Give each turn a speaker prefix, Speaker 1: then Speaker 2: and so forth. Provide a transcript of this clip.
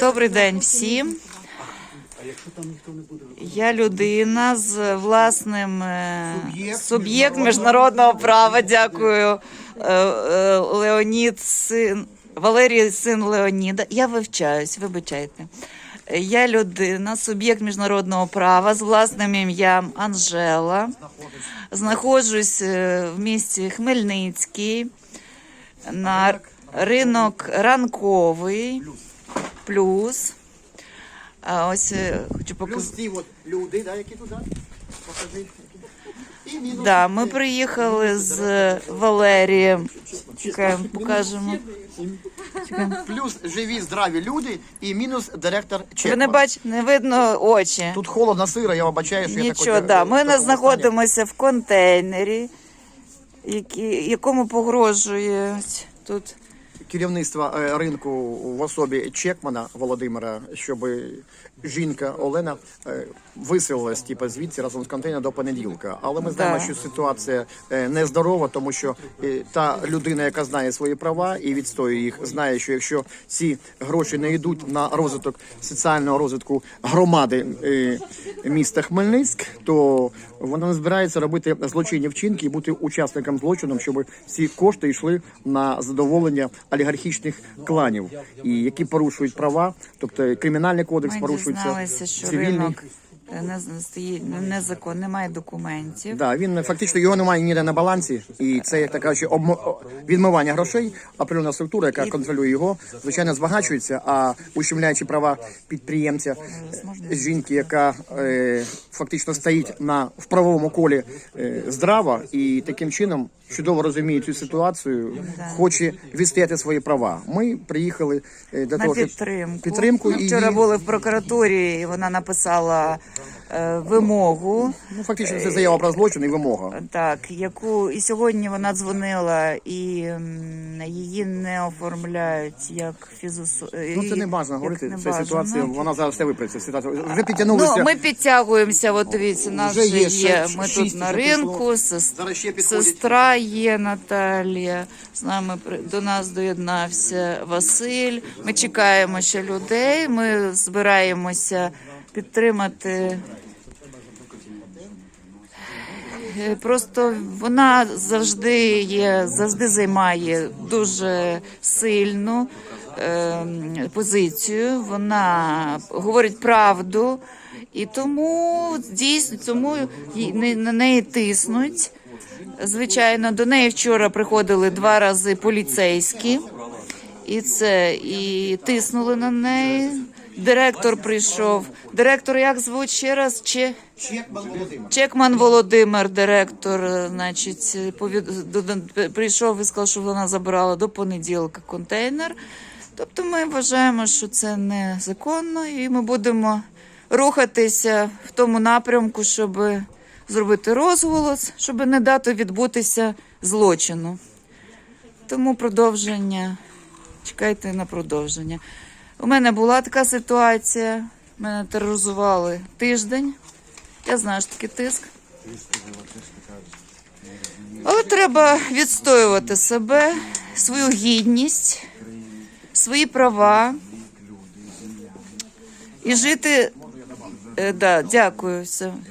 Speaker 1: Добрий день всім. Я людина з власним е,
Speaker 2: Суб'єкт
Speaker 1: міжнародного права. Дякую. Е, е, Леонід, син Валерій, син Леоніда. Я вивчаюсь, вибачайте. Я людина, суб'єкт міжнародного права з власним ім'ям Анжела. Знаходжусь в місті Хмельницький на ринок ранковий плюс. А ось е, хочу
Speaker 2: Плюс ті от люди, да, які туди. Покажи. І мінус.
Speaker 1: Да, ми приїхали з Валерієм. Чекаємо, покажемо.
Speaker 2: Плюс живі, здраві люди і мінус директор
Speaker 1: Ви не бачите, не видно очі.
Speaker 2: Тут холодно, сиро, я вибачаю, що я
Speaker 1: Нічого,
Speaker 2: так
Speaker 1: да. Ми
Speaker 2: е,
Speaker 1: не знаходимося в контейнері, які, якому погрожує ось тут.
Speaker 2: Стані. Керівництво е, ринку в особі Чекмана Володимира, щоб жінка Олена е, виселилась типу, звідси разом з контейнером до понеділка. Але ми знаємо,
Speaker 1: Да.
Speaker 2: що ситуація е, нездорова, тому що е, та людина, яка знає свої права і відстоює їх, знає, що якщо ці гроші не йдуть на розвиток соціального розвитку громади міста Хмельницьк, то вона не збирається робити злочинні вчинки і бути учасником злочину, щоб ці кошти йшли на задоволення олігархічних кланів, і які порушують права, тобто кримінальний кодекс
Speaker 1: Ми
Speaker 2: порушується
Speaker 1: дізналися, що ринок е, не стоїть незаконно, немає документів.
Speaker 2: Да, він фактично його немає ніде на балансі, і це як така що обмо- відмивання грошей. Определена структура, яка контролює його, звичайно, збагачується, а ущемляючи права підприємця, жінки, яка е, фактично стоїть на в правовому колі е, здрава, і таким чином чудово розуміє цю ситуацію, хоче відстояти свої права. Ми приїхали е, для
Speaker 1: на
Speaker 2: того,
Speaker 1: підтримку.
Speaker 2: підтримку
Speaker 1: Ми
Speaker 2: і
Speaker 1: вчора
Speaker 2: її-
Speaker 1: були в прокуратурі, і вона написала е, вимогу.
Speaker 2: ну фактично це заява про злочин і вимога.
Speaker 1: Так, яку і сьогодні вона дзвонила, і її не оформляють як фізосу.
Speaker 2: Ну це не бажано говорити.
Speaker 1: небажано.
Speaker 2: ситуація вона зараз все виправиться. Ситуація вже підтягнулися.
Speaker 1: Ну, ми підтягуємося. От дивіться, нас
Speaker 2: Вже є
Speaker 1: є. Ми тут на ринку. Сестра є Наталія. З нами до нас доєднався Василь. Ми чекаємо ще людей. Ми збираємося підтримати. Е, Просто вона завжди є, завжди займає дуже сильну ем, позицію. Вона говорить правду, і тому дійсно тому на неї тиснуть. Звичайно, до неї вчора приходили два рази поліцейські, і це і тиснули на неї. Директор прийшов. Директор, як звуть ще раз? Чи
Speaker 2: Чекман Володимир.
Speaker 1: Директор, е, значить, повід... до- до- прийшов і сказав, що вона забрала до понеділка контейнер. Тобто ми вважаємо, що це незаконно, і ми будемо рухатися в тому напрямку, щоб зробити розголос, щоб не дати відбутися злочину. Тому продовження. Чекайте на продовження. У мене була така ситуація. Мене тероризували тиждень. Я знаю, що такий тиск. Але треба відстоювати себе, свою гідність, свої права і жити. Е, да, дякую.